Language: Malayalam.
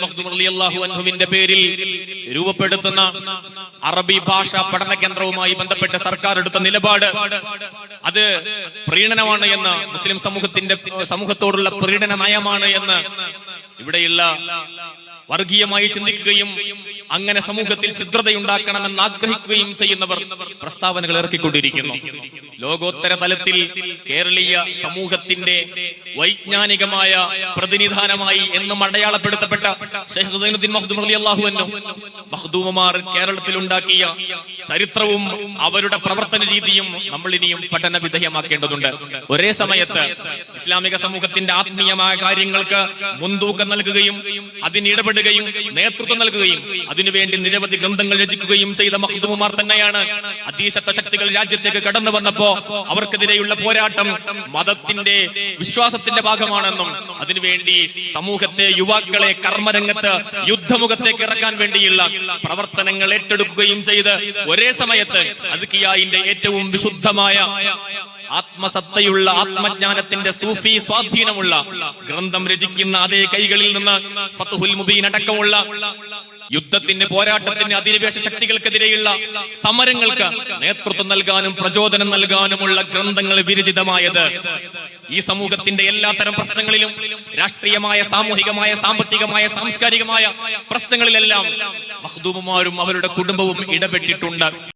മഖ്ദൂം അൻഹുവിന്റെ പേരിൽ രൂപപ്പെടുത്തുന്ന അറബി ഭാഷ പഠന കേന്ദ്രവുമായി ബന്ധപ്പെട്ട് സർക്കാർ എടുത്ത നിലപാട് അത് പ്രീണനമാണ് എന്ന് മുസ്ലിം സമൂഹത്തിന്റെ സമൂഹത്തോടുള്ള പ്രീണന നയമാണ് എന്ന് ഇവിടെയുള്ള വർഗീയമായി ചിന്തിക്കുകയും അങ്ങനെ സമൂഹത്തിൽ ഛിദ്രതയുണ്ടാക്കണമെന്ന് ആഗ്രഹിക്കുകയും ചെയ്യുന്നവർ പ്രസ്താവനകൾ ഇറക്കിക്കൊണ്ടിരിക്കുന്നു. ലോകോത്തര തലത്തിൽ കേരളീയ സമൂഹത്തിന്റെ വൈജ്ഞാനികമായ പ്രതിനിധാനമായി എന്നും അടയാളപ്പെടുത്തപ്പെട്ട മഖ്ദൂമമാർ കേരളത്തിൽ ഉണ്ടാക്കിയ ചരിത്രവും അവരുടെ പ്രവർത്തന രീതിയും നമ്മൾ ഇനിയും പഠന വിധേയമാക്കേണ്ടതുണ്ട്. ഒരേ സമയത്ത് ഇസ്ലാമിക സമൂഹത്തിന്റെ ആത്മീയമായ കാര്യങ്ങൾക്ക് മുൻതൂക്കം നൽകുകയും അതിന് ഇടപെടുകയും നേതൃത്വം നൽകുകയും അതിനുവേണ്ടി നിരവധി ഗ്രന്ഥങ്ങൾ രചിക്കുകയും ചെയ്ത മഹ്ദൂമുമാർ തന്നെയാണ്. അതീശത്വ ശക്തികൾ രാജ്യത്തേക്ക് കടന്നു വന്നപ്പോ അവർക്കെതിരെയുള്ള പോരാട്ടം മതത്തിന്റെ വിശ്വാസത്തിന്റെ ഭാഗമാണെന്നും അതിനുവേണ്ടി സമൂഹത്തെ യുവാക്കളെ കർമ്മരംഗത്ത് യുദ്ധമുഖത്തേക്ക് ഇറക്കാൻ വേണ്ടിയുള്ള പ്രവർത്തനങ്ങൾ ഏറ്റെടുക്കുകയും ചെയ്ത് ഒരേ സമയത്ത് അദ്കിയായിന്റെ ഏറ്റവും വിശുദ്ധമായ ആത്മസത്തയുള്ള ആത്മജ്ഞാനത്തിന്റെ സൂഫി സ്വാധീനമുള്ള ഗ്രന്ഥം രചിക്കുന്ന അതേ കൈകളിൽ നിന്ന് ഫത്തുഹുൽ മുബീൻ അടക്കമുള്ള യുദ്ധത്തിന് പോരാട്ടത്തിന് അധിനിവേശ ശക്തികൾക്കെതിരെയുള്ള സമരങ്ങൾക്ക് നേതൃത്വം നൽകാനും പ്രചോദനം നൽകാനുമുള്ള ഗ്രന്ഥങ്ങൾ വിരചിതമായത്. ഈ സമൂഹത്തിന്റെ എല്ലാത്തരം പ്രശ്നങ്ങളിലും രാഷ്ട്രീയമായ സാമൂഹികമായ സാമ്പത്തികമായ സാംസ്കാരികമായ പ്രശ്നങ്ങളിലെല്ലാം മഹ്ദൂമുമാരും അവരുടെ കുടുംബവും ഇടപെട്ടിട്ടുണ്ട്.